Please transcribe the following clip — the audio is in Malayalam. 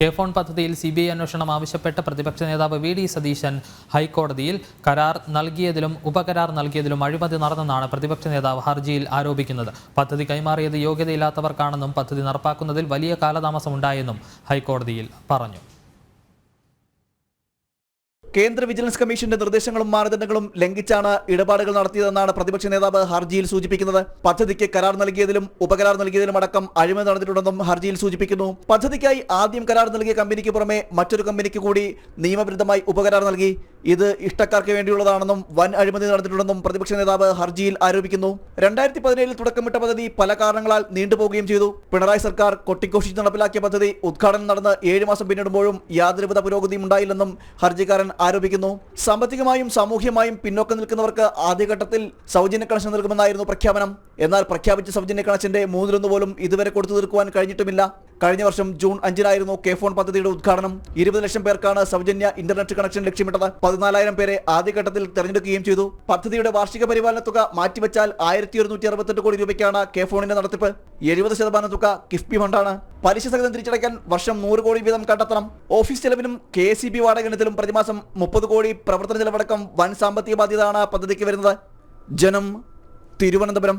കെ ഫോൺ പദ്ധതിയിൽ സി ബി ഐ അന്വേഷണം ആവശ്യപ്പെട്ട പ്രതിപക്ഷ നേതാവ് വി ഡി സതീശൻ ഹൈക്കോടതിയിൽ കരാർ നൽകിയതിലും ഉപകരാർ നൽകിയതിലും അഴിമതി നടന്നെന്നാണ് പ്രതിപക്ഷ നേതാവ് ഹർജിയിൽ ആരോപിക്കുന്നത്. പദ്ധതി കൈമാറിയത് യോഗ്യതയില്ലാത്തവർക്കാണെന്നും പദ്ധതി നടപ്പാക്കുന്നതിൽ വലിയ കാലതാമസമുണ്ടായെന്നും ഹൈക്കോടതിയിൽ പറഞ്ഞു. കേന്ദ്ര വിജിലൻസ് കമ്മീഷന്റെ നിർദ്ദേശങ്ങളും മാനദണ്ഡങ്ങളും ലംഘിച്ചാണ് ഇടപാടുകൾ നടത്തിയതെന്നാണ് പ്രതിപക്ഷ നേതാവ് ഹർജിയിൽ സൂചിപ്പിക്കുന്നത്. പദ്ധതിക്ക് കരാർ നൽകിയതിലും ഉപകരാർ നൽകിയതിലും അടക്കം അഴിമതി നടന്നിട്ടുണ്ടെന്നും ഹർജിയിൽ സൂചിപ്പിക്കുന്നു. പദ്ധതിക്കായി ആദ്യം കരാർ നൽകിയ കമ്പനിക്ക് പുറമെ മറ്റൊരു കമ്പനിക്ക് കൂടി നിയമവിരുദ്ധമായി ഉപകരാർ നൽകി. ഇത് ഇഷ്ടക്കാർക്ക് വേണ്ടിയുള്ളതാണെന്നും വൻ അഴിമതി നടന്നിട്ടുണ്ടെന്നും പ്രതിപക്ഷ നേതാവ് ഹർജിയിൽ ആരോപിക്കുന്നു. രണ്ടായിരത്തി പതിനേഴിൽ തുടക്കമിട്ട പദ്ധതി പല കാരണങ്ങളാൽ നീണ്ടുപോകുകയും ചെയ്തു. പിണറായി സർക്കാർ കൊട്ടിഘോഷിച്ച് നടപ്പിലാക്കിയ പദ്ധതി ഉദ്ഘാടനം നടന്ന് ഏഴ് മാസം പിന്നിടുമ്പോഴും യാതൊരുവിധ പുരോഗതിയും ഉണ്ടായില്ലെന്നും ഹർജിക്കാരൻ ആരോപിക്കുന്നു. സാമ്പത്തികമായും സാമൂഹ്യമായും പിന്നോക്കം നിൽക്കുന്നവർക്ക് ആദ്യഘട്ടത്തിൽ സൗജന്യ കണക്ഷൻ നൽകുമെന്നായിരുന്നു പ്രഖ്യാപനം. എന്നാൽ പ്രഖ്യാപിച്ച സൗജന്യ കണക്ഷന്റെ മൂന്നിലൊന്ന് പോലും ഇതുവരെ കൊടുത്തു തീർക്കുവാൻ കഴിഞ്ഞിട്ടുമില്ല. കഴിഞ്ഞ വർഷം ജൂൺ അഞ്ചിനായിരുന്നു കെ ഫോൺ പദ്ധതിയുടെ ഉദ്ഘാടനം. ഇരുപത് ലക്ഷം പേർക്കാണ് സൗജന്യ ഇന്റർനെറ്റ് കണക്ഷൻ ലക്ഷ്യമിട്ടത്. പതിനാലായിരം പേരെ ആദ്യഘട്ടത്തിൽ തെരഞ്ഞെടുക്കുകയും ചെയ്തു. പദ്ധതിയുടെ വാർഷിക പരിപാലന തുക മാറ്റിവെച്ചാൽ ആയിരത്തി ഒരുന്നൂറ്റി അറുപത്തെട്ട് കോടി രൂപയ്ക്കാണ് കെ ഫോണിന്റെ നടത്തിപ്പ്. എഴുപത് ശതമാനം തുക കിഫ്ബി ഫണ്ടാണ്. പലിശ സഹിതം തിരിച്ചടയ്ക്കാൻ വർഷം നൂറ് കോടി വീതം കണ്ടെത്തണം. ഓഫീസ് ചെലവിനും കെ സി ബി വാടകത്തിലും പ്രതിമാസം മുപ്പത് കോടി പ്രവർത്തന ചെലവടക്കം വൻ സാമ്പത്തിക ബാധ്യതയാണ് പദ്ധതിക്ക് വരുന്നത്. ജനം തിരുവനന്തപുരം.